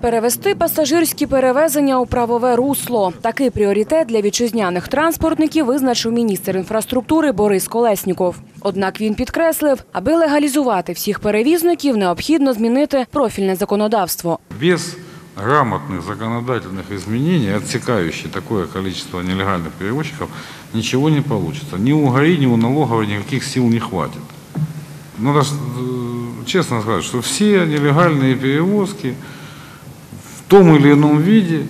Перевести пасажирські перевезення у правове русло. Такий пріоритет для вітчизняних транспортників визначив міністр інфраструктури Борис Колесніков. Однак він підкреслив, аби легалізувати всіх перевізників, необхідно змінити профільне законодавство. Без грамотных законодательных изменений, отсекающих такое количество нелегальных перевозчиков, ничего не получится. Ни у ГАИ, ни у налоговой никаких сил не хватит. Надо ж, э, честно сказать, что все нелегальные перевозки в том или ином виде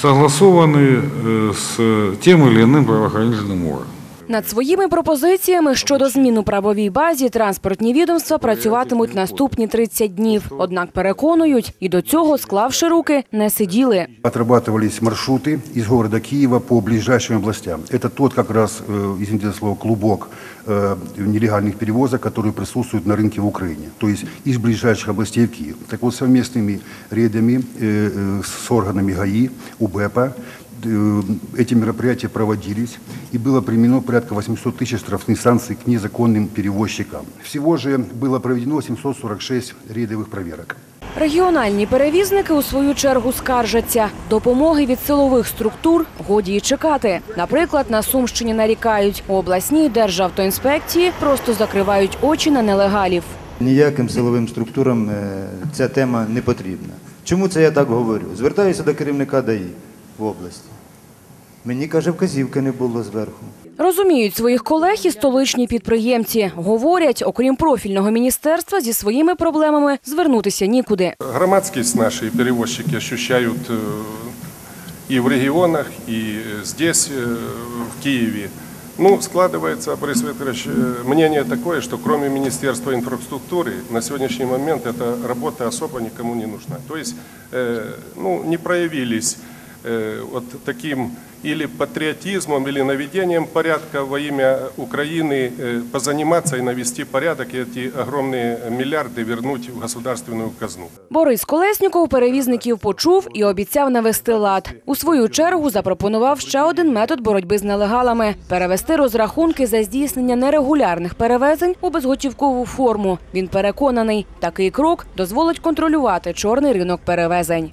согласованы э, с тем или иным правоохранительным органом. Над своїми пропозиціями щодо змін у правовій базі транспортні відомства працюватимуть наступні 30 днів. Однак переконують, і до цього, склавши руки, не сиділи. Отрабатывались маршруты из города Киева по ближайшим областям. Это тот как раз, э, извините за слово, клубок э, нелегальных перевозок, которые присутствуют на рынке в Украине. То есть из ближайших областей в Киев. Так вот, совместными рейдами э, э, с органами ГАИ, УБЭПа, э, эти мероприятия проводились, и было применено порядка 800 тысяч штрафных санкций к незаконным перевозчикам. Всего же было проведено 746 рейдовых проверок. Регіональні перевізники у свою чергу скаржаться. Допомоги від силових структур годі й чекати. Наприклад, на Сумщині нарікають, у обласній державтоінспекції просто закривають очі на нелегалів. Ніяким силовим структурам е, ця тема не потрібна. Чому це я так говорю? Звертаюся до керівника ДАІ в області. Мені каже, вказівки не було зверху. Розуміють своїх колег і столичні підприємці. Говорять, окрім профільного міністерства, зі своїми проблемами звернутися нікуди. Громадскость наши перевозчики ощущают э, и в регионах, и здесь, э, в Киеве. Ну, складывается, Борис Викторович, э, мнение такое, что кроме Министерства инфраструктуры на сегодняшний момент эта работа особо никому не нужна. То есть, э, ну, не проявились э, вот таким или патриотизмом, или наведением порядка во имя Украины э, позаниматься и навести порядок, и эти огромные миллиарды вернуть в государственную казну. Борис Колесніков перевізників почув і обіцяв навести лад. У свою чергу запропонував ще один метод боротьби з нелегалами – перевести розрахунки за здійснення нерегулярних перевезень у безготівкову форму. Він переконаний, такий крок дозволить контролювати чорний ринок перевезень.